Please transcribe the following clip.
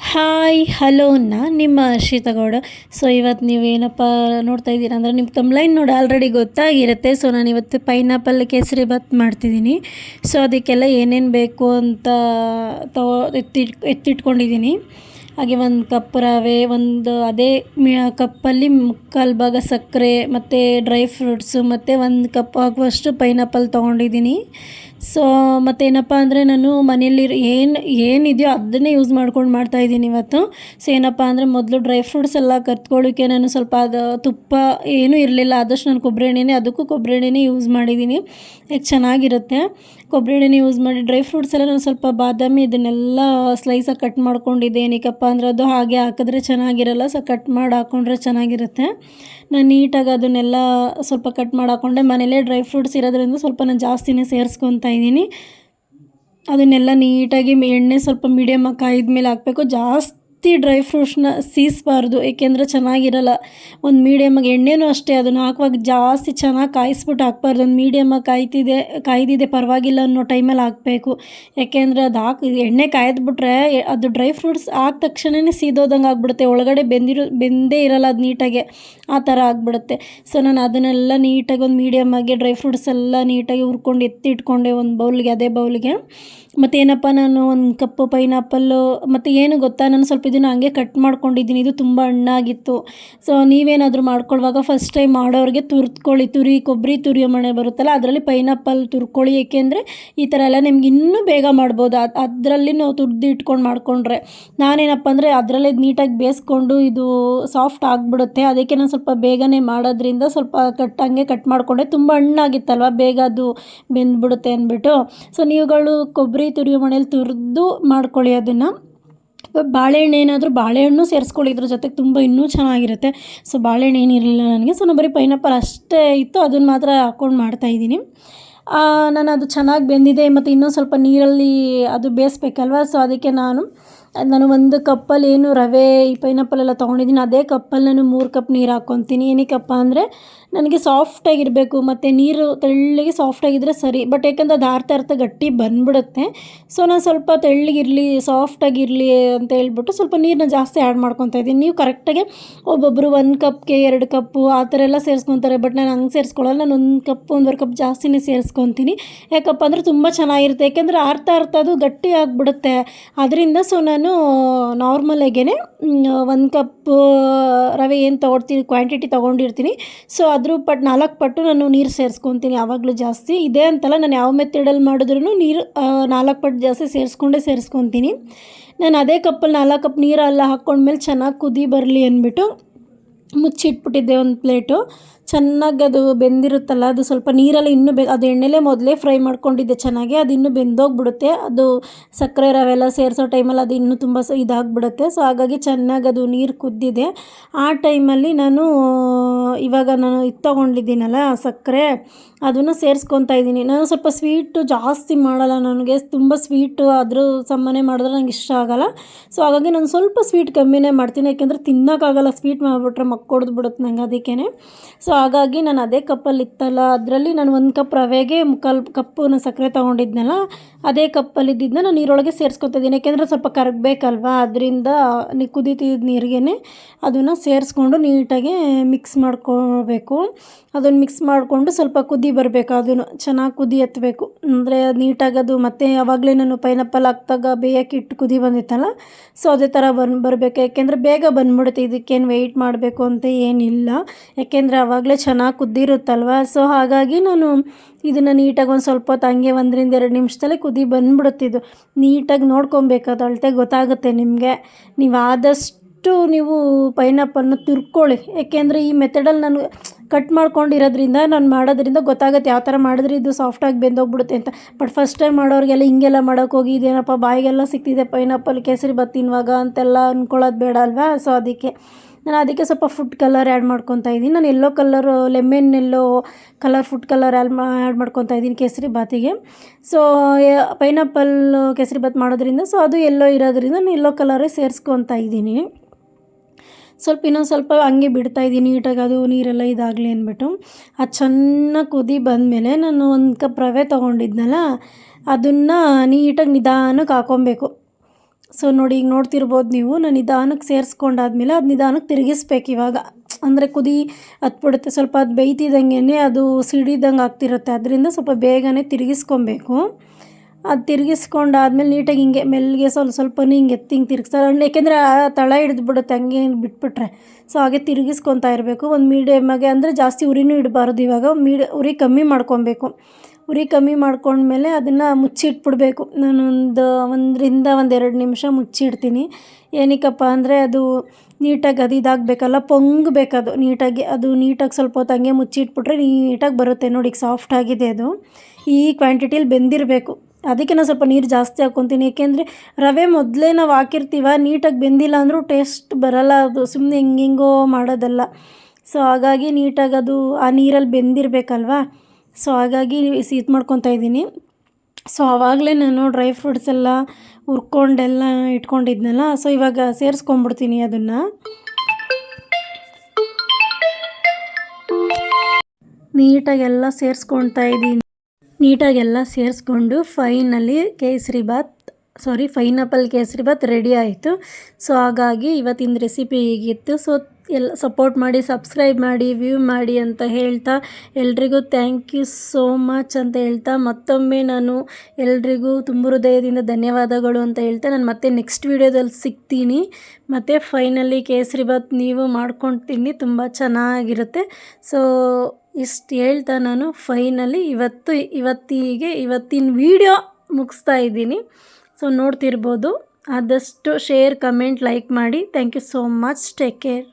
Hi, hello ನಾನು ನಿಮ್ಮ Harshita Gowda. So ಇವತ್ತು ನೀವೇನಪ್ಪ ನೋಡ್ತಾ ಇದ್ದೀರಾ ಅಂದರೆ ನಿಮ್ಮ ತಮ್ಲೈನ್ ನೋಡಿ ಆಲ್ರೆಡಿ ಗೊತ್ತಾಗಿರುತ್ತೆ. ಸೊ ನಾನು ಇವತ್ತು ಪೈನಾಪಲ್ ಕೇಸರಿ ಬಾತ್ ಮಾಡ್ತಿದ್ದೀನಿ. ಸೊ ಅದಕ್ಕೆಲ್ಲ ಏನೇನು ಬೇಕು ಅಂತ ತಗೋ ಎತ್ತಿಟ್, ಎತ್ತಿಟ್ಕೊಂಡಿದ್ದೀನಿ. ಹಾಗೆ ಒಂದು ಕಪ್ ರವೆ, ಒಂದು ಅದೇ ಕಪ್ಪಲ್ಲಿ ಮುಕ್ಕಾಲು ಭಾಗ ಸಕ್ಕರೆ, ಮತ್ತು ಡ್ರೈ ಫ್ರೂಟ್ಸು ಮತ್ತು ಒಂದು ಕಪ್ ಆಗುವಷ್ಟು ಪೈನಾಪಲ್ ತೊಗೊಂಡಿದ್ದೀನಿ. ಸೊ ಮತ್ತೇನಪ್ಪ ಅಂದರೆ ನಾನು ಮನೆಯಲ್ಲಿ ಏನು, ಏನಿದೆಯೋ ಅದನ್ನೇ ಯೂಸ್ ಮಾಡ್ಕೊಂಡು ಮಾಡ್ತಾಯಿದ್ದೀನಿ ಇವತ್ತು. ಸೊ ಏನಪ್ಪ ಅಂದರೆ ಮೊದಲು ಡ್ರೈ ಫ್ರೂಟ್ಸ್ ಎಲ್ಲ ಕತ್ಕೊಳ್ಳೋಕ್ಕೆ ನಾನು ಸ್ವಲ್ಪ ಅದು ತುಪ್ಪ ಏನೂ ಇರಲಿಲ್ಲ. ಆದಷ್ಟು ನಾನು ಕೊಬ್ಬರಿ ಎಣ್ಣೆನೇ, ಅದಕ್ಕೂ ಕೊಬ್ಬರಿ ಎಣ್ಣೆನೇ ಯೂಸ್ ಮಾಡಿದ್ದೀನಿ. ಯಾಕೆ ಚೆನ್ನಾಗಿರುತ್ತೆ? ಕೊಬ್ಬರಿ ಎಣ್ಣೆ ಯೂಸ್ ಮಾಡಿ ಡ್ರೈ ಫ್ರೂಟ್ಸ್ ಎಲ್ಲ ನಾನು ಸ್ವಲ್ಪ ಬಾದಾಮಿ ಇದನ್ನೆಲ್ಲ ಸ್ಲೈಸಾಗಿ ಕಟ್ ಮಾಡ್ಕೊಂಡಿದ್ದೆ. ಏನಕ್ಕಪ್ಪ ಅಂದರೆ ಅದು ಹಾಗೆ ಹಾಕಿದ್ರೆ ಚೆನ್ನಾಗಿರಲ್ಲ. ಸೊ ಕಟ್ ಮಾಡಿ ಹಾಕ್ಕೊಂಡ್ರೆ ಚೆನ್ನಾಗಿರುತ್ತೆ. ನಾನು ನೀಟಾಗಿ ಅದನ್ನೆಲ್ಲ ಸ್ವಲ್ಪ ಕಟ್ ಮಾಡಿ ಹಾಕ್ಕೊಂಡೆ ಮನೇಲೇ ಡ್ರೈ ಫ್ರೂಟ್ಸ್ ಇರೋದ್ರಿಂದ ಸ್ವಲ್ಪ ನಾನು ಜಾಸ್ತಿನೇ ಸೇರಿಸ್ಕೊತಾ ಇದ್ದೀನಿ. ಅದನ್ನೆಲ್ಲ ನೀಟಾಗಿ ಎಣ್ಣೆ ಸ್ವಲ್ಪ ಮೀಡಿಯಮ್ ಕಾಯ್ದ ಮೇಲೆ ಹಾಕಬೇಕು. ಜಾಸ್ತಿ ಡ್ರೈ ಫ್ರೂಟ್ಸ್ನ ಸೀಸಬಾರ್ದು, ಏಕೆಂದರೆ ಚೆನ್ನಾಗಿರಲ್ಲ. ಒಂದು ಮೀಡಿಯಮಾಗಿ ಎಣ್ಣೆನೂ ಅಷ್ಟೇ, ಅದನ್ನು ಹಾಕುವಾಗ ಜಾಸ್ತಿ ಚೆನ್ನಾಗಿ ಕಾಯಿಸ್ಬಿಟ್ಟು ಹಾಕ್ಬಾರ್ದು. ಒಂದು ಮೀಡಿಯಮಾಗಿ ಕಾಯ್ತಿದೆ, ಕಾಯ್ದಿದೆ ಪರವಾಗಿಲ್ಲ ಅನ್ನೋ ಟೈಮಲ್ಲಿ ಹಾಕಬೇಕು. ಯಾಕೆಂದರೆ ಅದು ಹಾಕಿ, ಎಣ್ಣೆ ಕಾಯ್ದುಬಿಟ್ರೆ ಅದು ಡ್ರೈ ಫ್ರೂಟ್ಸ್ ಹಾಕಿ ತಕ್ಷಣವೇ ಸೀದೋದಂಗೆ ಆಗ್ಬಿಡುತ್ತೆ. ಒಳಗಡೆ ಬೆಂದಿರೋ, ಬೆಂದೇ ಇರಲ್ಲ ಅದು ನೀಟಾಗೆ. ಆ ಥರ ಆಗ್ಬಿಡುತ್ತೆ. ಸೊ ನಾನು ಅದನ್ನೆಲ್ಲ ನೀಟಾಗಿ ಒಂದು ಮೀಡಿಯಮಾಗಿ ಡ್ರೈ ಫ್ರೂಟ್ಸ್ ಎಲ್ಲ ನೀಟಾಗಿ ಹುರ್ಕೊಂಡು ಎತ್ತಿಟ್ಕೊಂಡೆ ಒಂದು ಬೌಲ್ಗೆ, ಅದೇ ಬೌಲ್ಗೆ. ಮತ್ತೇನಪ್ಪ ನಾನು ಒಂದು ಕಪ್ಪು ಪೈನಾಪಲ್ಲು, ಮತ್ತು ಏನು ಗೊತ್ತಾ? ನಾನು ಸ್ವಲ್ಪ ಇದನ್ನು ಹಂಗೆ ಕಟ್ ಮಾಡ್ಕೊಂಡಿದ್ದೀನಿ. ಇದು ತುಂಬ ಹಣ್ಣಾಗಿತ್ತು. ಸೊ ನೀವೇನಾದರೂ ಮಾಡ್ಕೊಳ್ಳುವಾಗ ಫಸ್ಟ್ ಟೈಮ್ ಮಾಡೋರಿಗೆ ತುರ್ತ್ಕೊಳ್ಳಿ ತುರಿ ಕೊಬ್ಬರಿ ತುರಿಯೋ ಮಣೆ ಬರುತ್ತಲ್ಲ, ಅದರಲ್ಲಿ ಪೈನಾಪಲ್ ತುರ್ಕೊಳ್ಳಿ. ಏಕೆಂದರೆ ಈ ಥರ ಎಲ್ಲ ನಿಮ್ಗೆ ಇನ್ನೂ ಬೇಗ ಮಾಡ್ಬೋದು. ಅದು, ಅದರಲ್ಲಿ ನಾವು ತುರ್ದು ಇಟ್ಕೊಂಡು ಮಾಡಿಕೊಂಡ್ರೆ ನಾನೇನಪ್ಪ ಅಂದರೆ ಅದರಲ್ಲೇ ನೀಟಾಗಿ ಬೇಯಿಸ್ಕೊಂಡು ಇದು ಸಾಫ್ಟ್ ಆಗಿಬಿಡುತ್ತೆ. ಅದಕ್ಕೆ ನಾನು ಸ್ವಲ್ಪ ಬೇಗನೆ ಮಾಡೋದ್ರಿಂದ ಸ್ವಲ್ಪ ಕಟ್ ಹಂಗೆ ಕಟ್ ಮಾಡಿಕೊಂಡೆ ತುಂಬ ಹಣ್ಣಾಗಿತ್ತಲ್ವ? ಬೇಗ ಅದು ಬೆಂದ್ಬಿಡುತ್ತೆ ಅಂದ್ಬಿಟ್ಟು. ಸೊ ನೀವುಗಳು ಕೊಬ್ಬರಿ ತುರಿಯೋ ಮಣೇಲಿ ತುರಿದು ಮಾಡ್ಕೊಳ್ಳಿ ಅದನ್ನು. ಬಾಳೆಹಣ್ಣು ಏನಾದರೂ ಬಾಳೆಹಣ್ಣು ಸೇರಿಸ್ಕೊಳ್ಳಿ ಇದ್ರ ಜೊತೆಗೆ ತುಂಬ ಇನ್ನೂ ಚೆನ್ನಾಗಿರುತ್ತೆ. ಸೊ ಬಾಳೆಹಣ್ಣು ಏನಿರಲಿಲ್ಲ ನನಗೆ. ಸೊ ನಾನು ಬರೀ ಪೈನಾಪಲ್ ಅಷ್ಟೇ ಇತ್ತು. ಅದನ್ನು ಮಾತ್ರ ಹಾಕ್ಕೊಂಡು ಮಾಡ್ತಾಯಿದ್ದೀನಿ ನಾನು ಅದು ಚೆನ್ನಾಗಿ ಬೆಂದಿದೆ. ಮತ್ತು ಇನ್ನೂ ಸ್ವಲ್ಪ ನೀರಲ್ಲಿ ಅದು ಬೇಯಿಸ್ಬೇಕಲ್ವ? ಸೊ ಅದಕ್ಕೆ ನಾನು ನಾನು ಒಂದು ಕಪ್ಪಲ್ಲಿ ಏನು ರವೆ, ಈ ಪೈನಾಪಲ್ ಎಲ್ಲ ತೊಗೊಂಡಿದ್ದೀನಿ. ಅದೇ ಕಪ್ಪಲ್ಲಿ ನಾನು ಮೂರು ಕಪ್ ನೀರು ಹಾಕ್ಕೊತೀನಿ ಏನಕ್ಕಪ್ಪ ಅಂದರೆ, ನನಗೆ ಸಾಫ್ಟಾಗಿರಬೇಕು ಮತ್ತು ನೀರು ತೆಳ್ಳಗೆ ಸಾಫ್ಟಾಗಿದ್ದರೆ ಸರಿ. ಬಟ್ ಯಾಕಂದರೆ ಅದು ಆರ್ತಾ ಅರ್ಥ ಗಟ್ಟಿ ಬಂದ್ಬಿಡುತ್ತೆ. ಸೊ ನಾನು ಸ್ವಲ್ಪ ತೆಳ್ಳಗಿರಲಿ ಸಾಫ್ಟಾಗಿರಲಿ ಅಂತ ಹೇಳ್ಬಿಟ್ಟು ಸ್ವಲ್ಪ ನೀರನ್ನ ಜಾಸ್ತಿ ಆ್ಯಡ್ ಮಾಡ್ಕೊತಾ ಇದ್ದೀನಿ. ನೀವು ಕರೆಕ್ಟಾಗಿ ಒಬ್ಬೊಬ್ಬರು ಒಂದು ಕಪ್ಗೆ ಎರಡು ಕಪ್ಪು ಆ ಥರ ಎಲ್ಲ ಸೇರಿಸ್ಕೊತಾರೆ. ಬಟ್ ನಾನು ಹಂಗೆ ಸೇರಿಸ್ಕೊಳ್ಳಲ್ಲ. ನಾನು ಒಂದು ಕಪ್ ಒಂದುವರೆ ಕಪ್ ಜಾಸ್ತಿನೇ ಸೇರಿಸ್ಕೊತೀನಿ. ಯಾಕಪ್ಪ ಅಂದರೆ ತುಂಬ ಚೆನ್ನಾಗಿರುತ್ತೆ. ಯಾಕೆಂದರೆ ಅರ್ಥ ಅರ್ಥ ಅದು ಗಟ್ಟಿ ಆಗಿಬಿಡುತ್ತೆ. ಅದರಿಂದ ಸೊ ನಾನು ನಾರ್ಮಲಾಗೇ ಒಂದು ಕಪ್ಪು ರವೆ ಏನು ತೊಗೊಳ್ತೀನಿ ಕ್ವಾಂಟಿಟಿ ತೊಗೊಂಡಿರ್ತೀನಿ. ಸೊ ಅದ್ರ ಪಟ್ಟು ನಾಲ್ಕು ಪಟ್ಟು ನಾನು ನೀರು ಸೇರಿಸ್ಕೊತೀನಿ ಯಾವಾಗಲೂ ಜಾಸ್ತಿ. ಇದೇ ಅಂತಲ್ಲ, ನಾನು ಯಾವ ಮೆಥಡಲ್ಲಿ ಮಾಡಿದ್ರೂ ನೀರು ನಾಲ್ಕು ಪಟ್ಟು ಜಾಸ್ತಿ ಸೇರಿಸ್ಕೊಂಡೇ ಸೇರಿಸ್ಕೊತೀನಿ. ನಾನು ಅದೇ ಕಪ್ಪಲ್ಲಿ ನಾಲ್ಕು ಕಪ್ ನೀರೆಲ್ಲ ಹಾಕ್ಕೊಂಡ್ಮೇಲೆ ಚೆನ್ನಾಗಿ ಕುದಿ ಬರಲಿ ಅಂದ್ಬಿಟ್ಟು ಮುಚ್ಚಿಟ್ಬಿಟ್ಟಿದ್ದೆ ಒಂದು ಪ್ಲೇಟು ಚೆನ್ನಾಗಿ ಅದು ಬೆಂದಿರುತ್ತಲ್ಲ, ಅದು ಸ್ವಲ್ಪ ನೀರಲ್ಲಿ ಇನ್ನೂ ಬೆ, ಅದು ಎಣ್ಣೆಲೇ ಮೊದಲೇ ಫ್ರೈ ಮಾಡ್ಕೊಂಡಿದ್ದೆ ಚೆನ್ನಾಗಿ, ಅದು ಇನ್ನೂ ಬೆಂದೋಗ್ಬಿಡುತ್ತೆ. ಅದು ಸಕ್ಕರೆ ರವೆಲ್ಲ ಸೇರಿಸೋ ಟೈಮಲ್ಲಿ ಅದು ಇನ್ನೂ ತುಂಬ ಸ, ಇದಾಗ್ಬಿಡುತ್ತೆ. ಸೊ, ಹಾಗಾಗಿ ಚೆನ್ನಾಗಿ ಅದು ನೀರು ಕುದ್ದಿದೆ. ಆ ಟೈಮಲ್ಲಿ ನಾನು, ಇವಾಗ ನಾನು ಇದು ತೊಗೊಂಡಿದ್ದೀನಲ್ಲ ಸಕ್ಕರೆ, ಅದನ್ನು ಸೇರಿಸ್ಕೊತಾ ಇದ್ದೀನಿ. ನಾನು ಸ್ವಲ್ಪ ಸ್ವೀಟು ಜಾಸ್ತಿ ಮಾಡಲ್ಲ, ನನಗೆ ತುಂಬ ಸ್ವೀಟು ಅದ್ರ ಸಮ್ಮನೆ ಮಾಡಿದ್ರೆ ನಂಗೆ ಇಷ್ಟ ಆಗೋಲ್ಲ. ಸೊ, ಹಾಗಾಗಿ ನಾನು ಸ್ವಲ್ಪ ಸ್ವೀಟ್ ಕಮ್ಮಿನೇ ಮಾಡ್ತೀನಿ, ಯಾಕೆಂದರೆ ತಿನ್ನೋಕ್ಕಾಗಲ್ಲ, ಸ್ವೀಟ್ ಮಾಡಿಬಿಟ್ರೆ ಮಕ್ಕೊಡ್ದು ಬಿಡುತ್ತೆ ನಂಗೆ ಅದಕ್ಕೇ ಸೊ ಹಾಗಾಗಿ ನಾನು ಅದೇ ಕಪ್ಪಲ್ಲಿ ಇತ್ತಲ್ಲ, ಅದರಲ್ಲಿ ನಾನು ಒಂದು ಕಪ್ ರವೆಗೆ ಮುಕ್ಕಾಲು ಕಪ್ಪು ನಾನು ಸಕ್ಕರೆ ತೊಗೊಂಡಿದ್ನಲ್ಲ, ಅದೇ ಕಪ್ಪಲ್ಲಿ ಇದ್ದಿದ್ದನ್ನ ನಾನು ನೀರೊಳಗೆ ಸೇರಿಸ್ಕೊತಿದ್ದೀನಿ. ಯಾಕೆಂದರೆ ಸ್ವಲ್ಪ ಕರಗಬೇಕಲ್ವಾ, ಅದರಿಂದ ನೀ ಕುದೀತಿದ್ದ ನೀರಿಗೆ ಅದನ್ನು ಸೇರಿಸ್ಕೊಂಡು ನೀಟಾಗಿ ಮಿಕ್ಸ್ ಮಾಡ್ಕೋಬೇಕು. ಅದನ್ನು ಮಿಕ್ಸ್ ಮಾಡಿಕೊಂಡು ಸ್ವಲ್ಪ ಕುದಿ ಬರಬೇಕು, ಅದನ್ನು ಚೆನ್ನಾಗಿ ಕುದಿ ಎತ್ತಬೇಕು ಅಂದರೆ ನೀಟಾಗಿ ಅದು ಮತ್ತೆ ಯಾವಾಗಲೇ ನಾನು ಪೈನಾಪಲ್ ಹಾಕ್ದಾಗ ಬೇಯಕ್ಕೆ ಇಟ್ಟು ಕುದಿ ಬಂದಿತ್ತಲ್ಲ ಸೊ ಅದೇ ಥರ ಬಂದು ಬರಬೇಕು. ಯಾಕೆಂದರೆ ಬೇಗ ಬಂದ್ಬಿಡುತ್ತೆ, ಇದಕ್ಕೇನು ವೆಯ್ಟ್ ಮಾಡಬೇಕು ಅಂತ ಏನಿಲ್ಲ. ಯಾಕೆಂದರೆ ಆವಾಗಲೇ ಚೆನ್ನಾಗಿ ಕುದ್ದಿರುತ್ತಲ್ವ? ಸೊ ಹಾಗಾಗಿ ನಾನು ಇದನ್ನು ನೀಟಾಗಿ ಒಂದು ಸ್ವಲ್ಪ ಹೊತ್ತು ಹಂಗೆ ಒಂದರಿಂದ ಎರಡು ನಿಮಿಷದಲ್ಲೇ ಕುದಿ ಬಂದ್ಬಿಡುತ್ತಿದ್ದು. ನೀಟಾಗಿ ನೋಡ್ಕೊಬೇಕು ಅಳತೆ ಗೊತ್ತಾಗುತ್ತೆ ನಿಮಗೆ. ನೀವು ಆದಷ್ಟು ನೀವು ಪೈನಾಪಲ್ನ ತುರ್ಕೊಳ್ಳಿ. ಯಾಕೆಂದರೆ ಈ ಮೆಥಡಲ್ಲಿ ನಾನು ಕಟ್ ಮಾಡ್ಕೊಂಡಿರೋದ್ರಿಂದ ನಾನು ಮಾಡೋದ್ರಿಂದ ಗೊತ್ತಾಗುತ್ತೆ ಯಾವ ಥರ ಮಾಡಿದ್ರೆ ಇದು ಸಾಫ್ಟಾಗಿ ಬೆಂದೋಗ್ಬಿಡುತ್ತೆ ಅಂತ. ಬಟ್ ಫಸ್ಟ್ ಟೈಮ್ ಮಾಡೋರಿಗೆಲ್ಲ ಹಿಂಗೆಲ್ಲ ಮಾಡೋಕೆ ಹೋಗಿ ಇದೇನಪ್ಪ ಬಾಯಿಗೆಲ್ಲ ಸಿಕ್ತಿದೆ ಪೈನಾಪಲ್ ಕೇಸರಿ ಬತ್ತಿನವಾಗ ಅಂತೆಲ್ಲ ಅಂದ್ಕೊಳ್ಳೋದು ಬೇಡ ಅಲ್ವಾ? ಸೊ ಅದಕ್ಕೆ. ನಾನು ಅದಕ್ಕೆ ಸ್ವಲ್ಪ ಫುಡ್ ಕಲರ್ ಆ್ಯಡ್ ಮಾಡ್ಕೊತಾ ಇದ್ದೀನಿ. ನಾನು yellow colour lemon yellow colour food colour all add ಮಾಡ್ಕೊತಾ ಇದ್ದೀನಿ ಕೇಸರಿ ಬಾತಿಗೆ. ಸೊ ಪೈನಾಪಲ್ ಕೇಸರಿ ಬಾತ್ ಮಾಡೋದ್ರಿಂದ ಸೊ ಅದು ಎಲ್ಲೋ ಇರೋದ್ರಿಂದ ನಾನು ಎಲ್ಲೋ ಕಲರೇ ಸೇರಿಸ್ಕೊತಾ ಇದ್ದೀನಿ. ಸ್ವಲ್ಪ ಇನ್ನೊಂದು ಸ್ವಲ್ಪ ಹಂಗೆ ಬಿಡ್ತಾಯಿದ್ದೀನಿ ನೀಟಾಗಿ ಅದು ನೀರೆಲ್ಲ ಇದಾಗಲಿ ಅಂದ್ಬಿಟ್ಟು. ಅದು ಚೆನ್ನಾಗಿ ಕುದಿ ಬಂದಮೇಲೆ ನಾನು ಒಂದು ಕಪ್ ರವೆ ತೊಗೊಂಡಿದ್ನಲ್ಲ, ಅದನ್ನು ನೀಟಾಗಿ ನಿಧಾನಕ್ಕೆ ಹಾಕ್ಕೊಬೇಕು. ಸೊ ನೋಡಿ, ಈಗ ನೋಡ್ತಿರ್ಬೋದು ನೀವು ನಾನು ನಿಧಾನಕ್ಕೆ ಸೇರಿಸ್ಕೊಂಡಾದ್ಮೇಲೆ ಅದು ನಿಧಾನಕ್ಕೆ ತಿರುಗಿಸ್ಬೇಕು ಇವಾಗ. ಅಂದರೆ ಕುದಿ ಹತ್ಬಿಡುತ್ತೆ ಸ್ವಲ್ಪ ಅದು ಬೇಯ್ತಿದ್ದಂಗೆ ಅದು ಸಿಡಿದಂಗೆ ಆಗ್ತಿರುತ್ತೆ. ಅದರಿಂದ ಸ್ವಲ್ಪ ಬೇಗನೆ ತಿರುಗಿಸ್ಕೊಬೇಕು. ಅದು ತಿರುಗಿಸ್ಕೊಂಡಾದ್ಮೇಲೆ ನೀಟಾಗಿ ಹಿಂಗೆ ಮೆಲ್ಲಿಗೆ ಸ್ವಲ್ಪ ಸ್ವಲ್ಪನೇ ಹಿಂಗೆ ಎತ್ತಿ ಹಿಂಗೆ ತಿರುಗಿಸ್ತಾರೆ. ಏಕೆಂದರೆ ಆ ತಳ ಹಿಡಿದು ಬಿಡುತ್ತೆ ಹಂಗೆ ಬಿಟ್ಬಿಟ್ರೆ. ಸೊ ಹಾಗೆ ತಿರುಗಿಸ್ಕೊತಾ ಇರಬೇಕು. ಒಂದು ಮೀಡಿಯಮ್ಮಾಗೆ ಅಂದರೆ ಜಾಸ್ತಿ ಉರಿನೂ ಇಡಬಾರ್ದು ಇವಾಗ. ಮೀಡಿ ಉರಿ ಕಮ್ಮಿ ಮಾಡ್ಕೊಬೇಕು. ಉರಿ ಕಮ್ಮಿ ಮಾಡ್ಕೊಂಡ್ಮೇಲೆ ಅದನ್ನು ಮುಚ್ಚಿಟ್ಬಿಡ್ಬೇಕು. ನಾನೊಂದು ಒಂದರಿಂದ ಒಂದೆರಡು ನಿಮಿಷ ಮುಚ್ಚಿಡ್ತೀನಿ. ಏನಕ್ಕಪ್ಪ ಅಂದರೆ ಅದು ನೀಟಾಗಿ ಅದು ಇದಾಗಬೇಕಲ್ಲ, ಪೊಂಗಬೇಕದು. ನೀಟಾಗಿ ಅದು ನೀಟಾಗಿ ಸ್ವಲ್ಪ ಹೊತ್ತು ಹಂಗೆ ಮುಚ್ಚಿಟ್ಬಿಟ್ರೆ ನೀಟಾಗಿ ಬರುತ್ತೆ. ನೋಡಿ ಸಾಫ್ಟ್ ಆಗಿದೆ ಅದು. ಈ ಕ್ವಾಂಟಿಟಿಲಿ ಬೆಂದಿರಬೇಕು. ಅದಕ್ಕೆ ನಾನು ಸ್ವಲ್ಪ ನೀರು ಜಾಸ್ತಿ ಹಾಕ್ಕೊತೀನಿ ಏಕೆಂದರೆ ರವೆ ಮೊದಲೇ ನಾವು ಹಾಕಿರ್ತೀವ, ನೀಟಾಗಿ ಬೆಂದಿಲ್ಲ ಅಂದರೂ ಟೇಸ್ಟ್ ಬರಲ್ಲ ಅದು. ಸುಮ್ಮನೆ ಹಿಂಗಿಂಗೋ ಮಾಡೋದಲ್ಲ. ಸೊ ಹಾಗಾಗಿ ನೀಟಾಗಿ ಅದು, ಆ ನೀರಲ್ಲಿ ಬೆಂದಿರಬೇಕಲ್ವಾ? ಸೊ ಹಾಗಾಗಿ ಇದು ಮಾಡ್ಕೊತಾ ಇದ್ದೀನಿ. ಸೊ ಆವಾಗಲೇ ನಾನು ಡ್ರೈ ಫ್ರೂಟ್ಸ್ ಎಲ್ಲ ಹುರ್ಕೊಂಡೆಲ್ಲ ಇಟ್ಕೊಂಡಿದ್ನಲ್ಲ ಸೊ ಇವಾಗ ಸೇರಿಸ್ಕೊಂಬಿಡ್ತೀನಿ ಅದನ್ನು. ನೀಟಾಗೆಲ್ಲ ಸೇರಿಸ್ಕೊಳ್ತಾ ಇದ್ದೀನಿ. ನೀಟಾಗೆಲ್ಲ ಸೇರಿಸ್ಕೊಂಡು ಫೈನಲಿ ಕೇಸರಿ ಬಾತ್ ಸಾರಿ ಫೈನಾಪಲ್ ಕೇಸರಿ ಬಾತ್ ರೆಡಿ ಆಯಿತು. ಸೊ ಹಾಗಾಗಿ ಇವತ್ತಿನ ರೆಸಿಪಿ ಹೀಗಿತ್ತು. ಸೊ ಎಲ್ಲ ಸಪೋರ್ಟ್ ಮಾಡಿ ಸಬ್ಸ್ಕ್ರೈಬ್ ಮಾಡಿ ವ್ಯೂ ಮಾಡಿ ಅಂತ ಹೇಳ್ತಾ ಎಲ್ರಿಗೂ ಥ್ಯಾಂಕ್ ಯು ಸೋ ಮಚ್ ಅಂತ ಹೇಳ್ತಾ ಮತ್ತೊಮ್ಮೆ ನಾನು ಎಲ್ರಿಗೂ ತುಂಬ ಹೃದಯದಿಂದ ಧನ್ಯವಾದಗಳು ಅಂತ ಹೇಳ್ತಾ ನಾನು ಮತ್ತೆ ನೆಕ್ಸ್ಟ್ ವೀಡಿಯೋದಲ್ಲಿ ಸಿಗ್ತೀನಿ. ಮತ್ತು ಫೈನಲಿ ಕೇಸರಿ ಬಾತ್ ನೀವು ಮಾಡ್ಕೊಂಡು ತಿನ್ನಿ ತುಂಬ ಚೆನ್ನಾಗಿರುತ್ತೆ. ಸೊ ಇಷ್ಟು ಹೇಳ್ತಾ ನಾನು ಫೈನಲಿ ಇವತ್ತು, ಇವತ್ತಿಗೆ, ಇವತ್ತಿನ ವೀಡಿಯೋ ಮುಗಿಸ್ತಾ ಇದ್ದೀನಿ. ಸೊ ನೋಡ್ತಿರ್ಬೋದು. ಆದಷ್ಟು ಶೇರ್ ಕಮೆಂಟ್ ಲೈಕ್ ಮಾಡಿ. Thank you so much take care